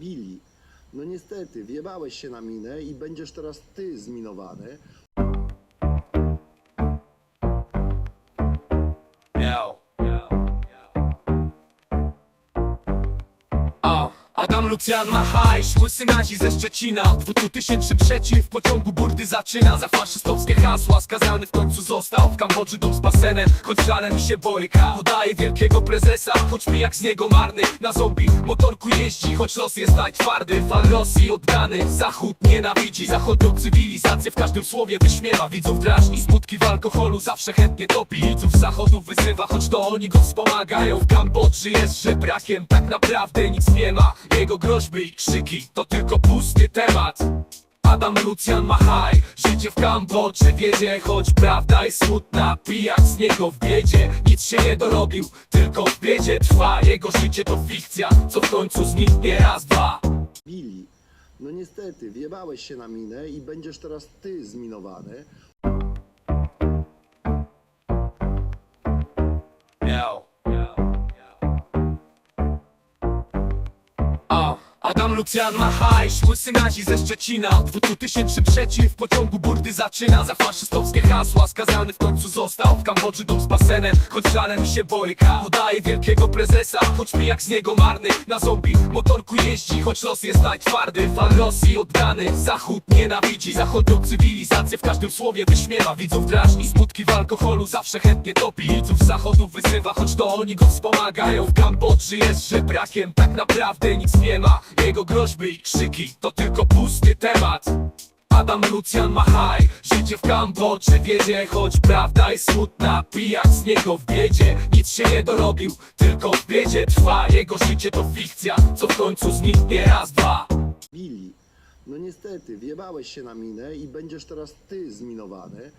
Billy, no niestety, wjebałeś się na minę i będziesz teraz ty zminowany. Lucjan ma hajs, łysy nazi ze Szczecina. 2003 w pociągu burdy zaczyna. Za faszystowskie hasła skazany w końcu został. W Kambodży dom z basenem, choć żalem się boryka Podaje wielkiego prezesa, choć jak z niego marny. Na zombie motorku jeździ, choć los jest najtwardy. Fan Rosji oddany, Zachód nienawidzi. Zachodnią cywilizację w każdym słowie wyśmiewa. Widzów drażni, smutki w alkoholu zawsze chętnie topi. Widzów zachodu wyzywa, choć to oni go wspomagają. W Kambodży jest żebrakiem, tak naprawdę nic nie ma. Jego groźby i krzyki to tylko pusty temat. Adam Lucjan ma haj, życie w Kambodży wiedzie Choć prawda jest smutna, pijak z niego w biedzie Nic się nie dorobił, tylko w biedzie trwa. Jego życie to fikcja, co w końcu zniknie raz, dwa. Billy, no niestety, wjebałeś się na minę i będziesz teraz ty zminowany. Adam Lucjan ma hajs, łysy nazi ze Szczecina. 2003 w pociągu burdy zaczyna. Za faszystowskie hasła skazany w końcu został. W Kambodży dom z basenem, choć żalem się boryka Podaje wielkiego prezesa, choć mi jak z niego marny. Na zombie motorku jeździ, choć los jest najtwardy. Fan Rosji oddany, Zachód nienawidzi. Zachodnią cywilizację w każdym słowie wyśmiewa. Widzów drażni, smutki w alkoholu zawsze chętnie topi. Widzów z zachodu wyzywa, choć to oni go wspomagają. W Kambodży jest żebrakiem, tak naprawdę nic nie ma Jego groźby i krzyki. To tylko pusty temat. Adam Lucjan ma haj, życie w Kambodży wiedzie Choć prawda jest smutna, pijak z niego w biedzie Nic się nie dorobił, tylko w biedzie trwa Jego życie to fikcja, co w końcu zniknie. Raz, dwa. Billy, no niestety, wjebałeś się na minę i będziesz teraz ty zminowany.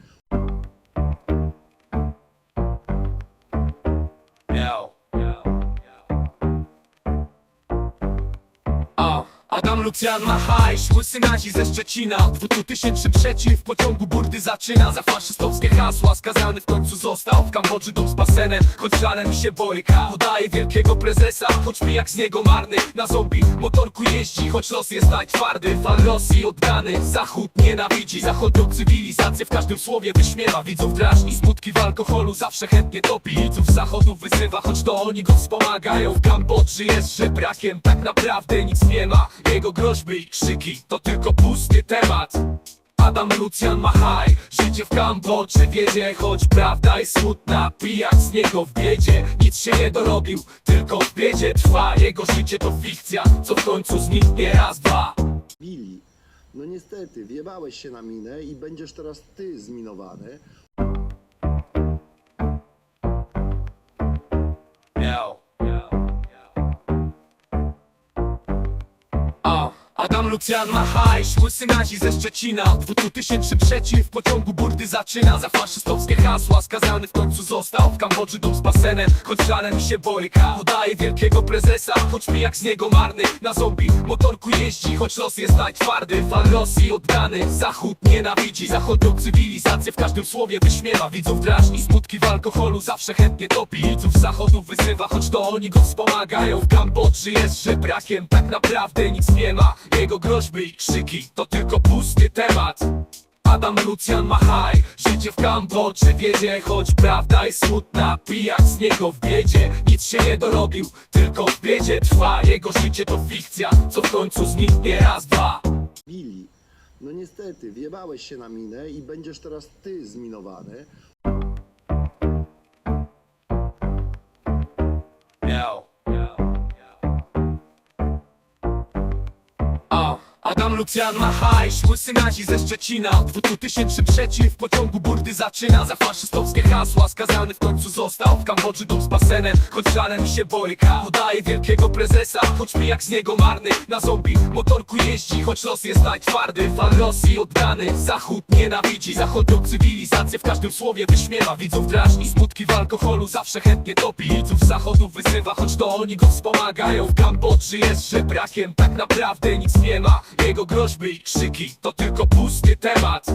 Lucjan ma hajs, łysy nazi ze Szczecina. 2003 w pociągu burdy zaczyna. Za faszystowskie hasła skazany w końcu został. W Kambodży dom z basenem, choć żalem się boryka Podaje wielkiego prezesa, choć mi jak z niego marny. Na zombie motorku jeździ, choć los jest najtwardy Fan Rosji oddany, Zachód nienawidzi. Zachodnią cywilizację w każdym słowie wyśmiewa. Widzów drażni, smutki w alkoholu zawsze chętnie topi. Widzów zachodu wyzywa, choć to oni go wspomagają. W Kambodży jest żebrakiem, tak naprawdę nic nie ma. Jego groźby i krzyki to tylko pusty temat Adam Lucjan ma haj, życie w Kambodży wiedzie Choć prawda jest smutna, pijak z niego w biedzie Nic się nie dorobił, tylko w biedzie trwa Jego życie to fikcja, co w końcu zniknie raz, dwa Billy, no niestety, wjebałeś się na minę i będziesz teraz ty zminowany. Adam Lucjan ma hajs, łysy nazi ze Szczecina. 2003 w pociągu burdy zaczyna. Za faszystowskie hasła skazany w końcu został. W Kambodży dom z basenem, choć żalem się boryka Podaje wielkiego prezesa, choć mi jak z niego marny. Na zombie motorku jeździ, choć los jest najtwardy. Fan Rosji oddany, Zachód nienawidzi. Zachodnią cywilizację w każdym słowie wyśmiewa. Widzów drażni, smutki w alkoholu zawsze chętnie topi. Widzów zachodu wyzywa, choć to oni go wspomagają. W Kambodży jest żebrakiem, tak naprawdę nic nie ma Jego groźby i krzyki. To tylko pusty temat. Adam Lucjan ma haj, życie w Kambodży wiedzie? Choć prawda jest smutna, pijak z niego w biedzie. Nic się nie dorobił, tylko w biedzie trwa. Jego życie to fikcja, co w końcu zniknie. Raz, dwa. Billy, no niestety, wjebałeś się na minę i będziesz teraz ty zminowany. Adam Lucjan ma hajs, łysy ze Szczecina. 2003 w pociągu burdy zaczyna. Za faszystowskie hasła skazany w końcu został. W Kambodży dom z basenem, choć żalem się boryka Podaje wielkiego prezesa, choć mi jak z niego marny. Na zombie motorku jeździ, choć los jest najtwardy. Fan Rosji oddany, Zachód nienawidzi. Zachodnią cywilizację w każdym słowie wyśmiewa. Widzów drażni, smutki w alkoholu zawsze chętnie topi. Widzów z zachodu wyzywa, choć to oni go wspomagają. W Kambodży jest żebrakiem, tak naprawdę nic nie ma Jego groźby i krzyki. To tylko pusty temat.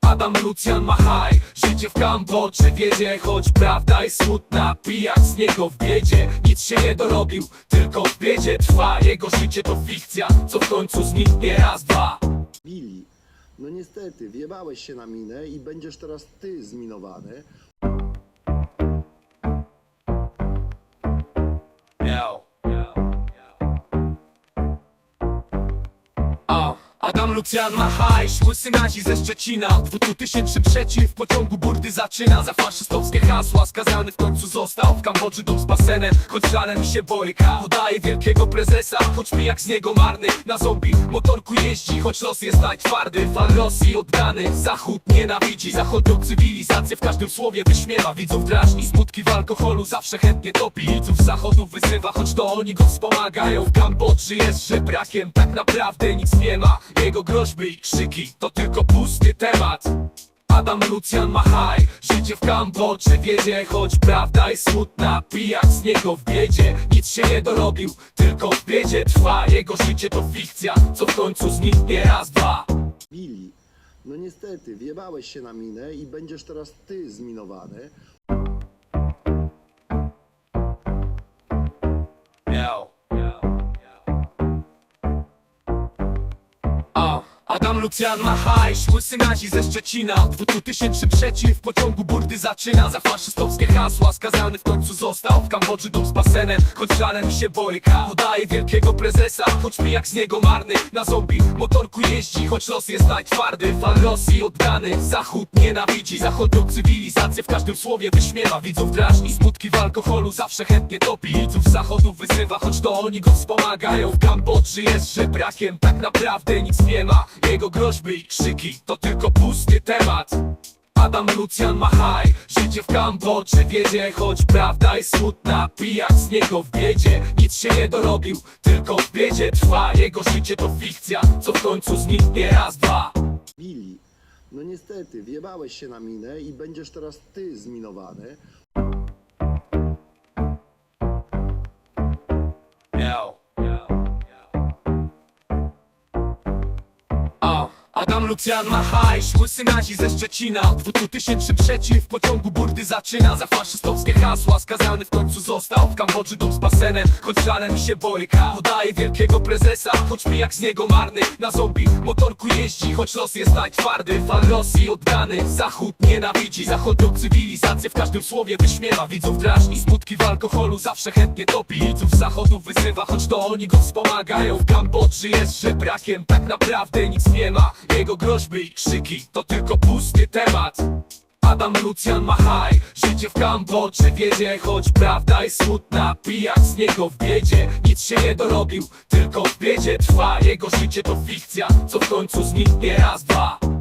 Adam Lucjan ma haj. Życie w Kambodży wiedzie? Choć prawda jest smutna Pijak z niego w biedzie. Nic się nie dorobił Tylko w biedzie trwa. Jego życie to fikcja Co w końcu zniknie. Raz, dwa. Billy, no niestety, wjebałeś się na minę i będziesz teraz ty zminowany. Adam Lucjan ma hajś, łysy nazi ze Szczecina. 2003 w pociągu burdy zaczyna. Za faszystowskie hasła skazany w końcu został. W Kambodży dom z basenem, choć żalem się boryka. Podaje wielkiego prezesa, choć mi jak z niego marny. Na zombie motorku jeździ, choć los jest najtwardy Fal Rosji oddany, Zachód nienawidzi. Zachodnią cywilizację w każdym słowie wyśmiewa. Widzów drażni, smutki w alkoholu zawsze chętnie topi. Widzów z zachodu wyzywa, choć to oni go wspomagają. W Kambodży jest żebrakiem, tak naprawdę nic nie ma. Jego groźby i krzyki. To tylko pusty temat. Adam Lucjan ma haj, życie w Kambodży wiedzie Choć prawda jest smutna, pijak z niego w biedzie Nic się nie dorobił, tylko w biedzie trwa Jego życie to fikcja, co w końcu zniknie raz, dwa. Billy, no niestety, wjebałeś się na minę i będziesz teraz ty zminowany. Adam Lucjan ma hajś, łysy nazi ze Szczecina. 2003 w pociągu burdy zaczyna. Za faszystowskie hasła skazany w końcu został. W Kambodży dom z basenem, choć żalem się boryka Podaje wielkiego prezesa, choć jak z niego marny. Na zombie motorku jeździ, choć los jest najtwardy. Fal Rosji oddany, Zachód nienawidzi. Zachodnią cywilizację w każdym słowie wyśmiewa. Widzów drażni, smutki w alkoholu zawsze chętnie topi. Widzów zachodu wyzywa, choć to oni go wspomagają. W Kambodży jest żebrakiem, tak naprawdę nic nie ma Jego groźby i krzyki to tylko pusty temat Adam Lucjan ma haj, życie w Kambodży wiedzie Choć prawda jest smutna, pijak z niego w biedzie Nic się nie dorobił, tylko w biedzie trwa Jego życie to fikcja, co w końcu zniknie raz, dwa Billy, no niestety, wjebałeś się na minę i będziesz teraz ty zminowany. Lucjan ma hajś, łysy nazi ze Szczecina. 2003 w pociągu burdy zaczyna. Za faszystowskie hasła skazany w końcu został W Kambodży dom z basenem, choć żalem się boryka Podaje wielkiego prezesa, choć mi jak z niego marny Na zombie motorku jeździ, choć los jest najtwardy Fal Rosji oddany, Zachód nienawidzi Zachodnią cywilizację w każdym słowie wyśmiewa. Widzów drażni, smutki w alkoholu zawsze chętnie topi. Widzów zachodu wyzywa, choć to oni go wspomagają. W Kambodży jest żebrakiem, tak naprawdę nic nie ma. Jego groźby i krzyki to tylko pusty temat. Adam Lucjan ma haj, życie w Kambodży wiedzie Choć prawda jest smutna, pijak z niego w biedzie Nic się nie dorobił, tylko w biedzie trwa Jego życie to fikcja, co w końcu zniknie raz, dwa